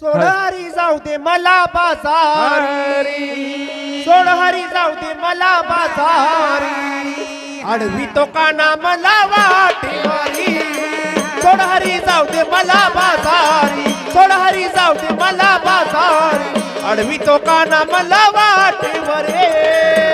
सोडहरी जाऊ दे मला बाजारी. सोडहरी जाऊ दे मला बाजारी. आडवी तो काना मला वाटी वाटेवारी सोड हरी जाऊ दे मला बाजारी. सोड हरी जाऊ दे मला बाजारी. आडवी तो काना मला वाटी वाटेवारी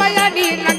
பையனில்